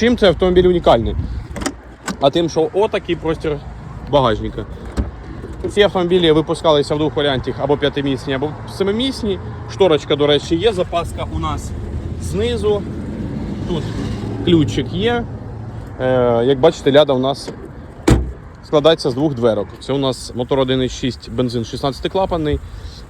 Чим цей автомобіль унікальний? А тим, що отакий простір багажника. Ці автомобілі випускалися в двох варіантах або п'ятимісні, або семимісні. Шторочка, до речі, є, запаска у нас знизу. Тут ключик є. Е, як бачите, ляда у нас складається з двох дверок. Це у нас мотор 1.6 бензин 16-клапанний,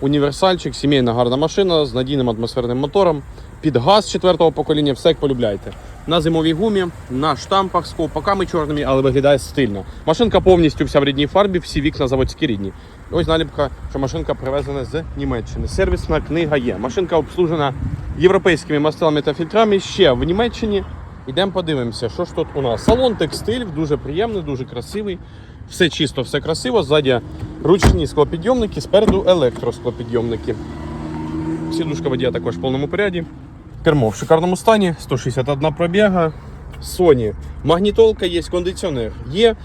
універсальчик, сімейна гарна машина з надійним атмосферним мотором. Під газ четвертого покоління, все як полюбляєте. На зимовій гумі, на штампах з ковпаками чорними, але виглядає стильно. Машинка повністю вся в рідній фарбі, всі вікна заводські рідні. Ось наліпка, що машинка привезена з Німеччини. Сервісна книга є. Машинка обслужена європейськими мастилами та фільтрами ще в Німеччині. Йдемо подивимося, що ж тут у нас. Салон текстиль, дуже приємний, дуже красивий. Все чисто, все красиво. Ззаді ручні склопідйомники, спереду електросклопідйомники. Сідушка водія також в повному поряді. Кермо в шикарному стані, 161 пробіга. Sony. Магнітолка є, кондиціонер є.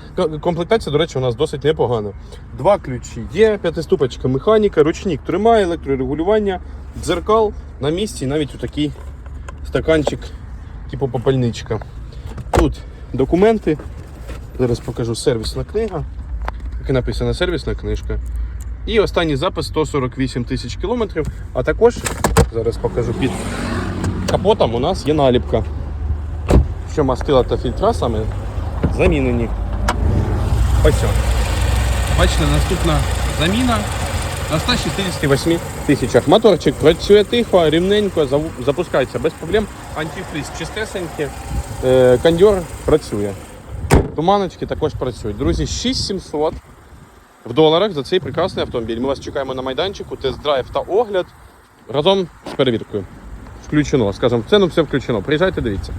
Комплектація, до речі, у нас досить непогана. Два ключі є, п'ятиступочка механіка, ручник тримає, електрорегулювання, дзеркал на місці, навіть такий стаканчик, типу попальничка. Тут документи. Зараз покажу сервісна книга. Як і написана сервісна книжка. І останній запис 148 тисяч кілометрів. А також зараз покажу під капотом у нас є наліпка. Що мастила та фільтра саме замінені. Ось. Бачите, наступна заміна на 168 тисячах. Моторчик працює тихо, рівненько, запускається без проблем. Антифриз чистесенький, е, кондьор працює. Туманочки також працюють. Друзі, 6700 в доларах за цей прекрасний автомобіль. Ми вас чекаємо на майданчику, тест-драйв та огляд разом з перевіркою. Включено, скажімо, в ціну все включено. Приїжджайте, дивіться.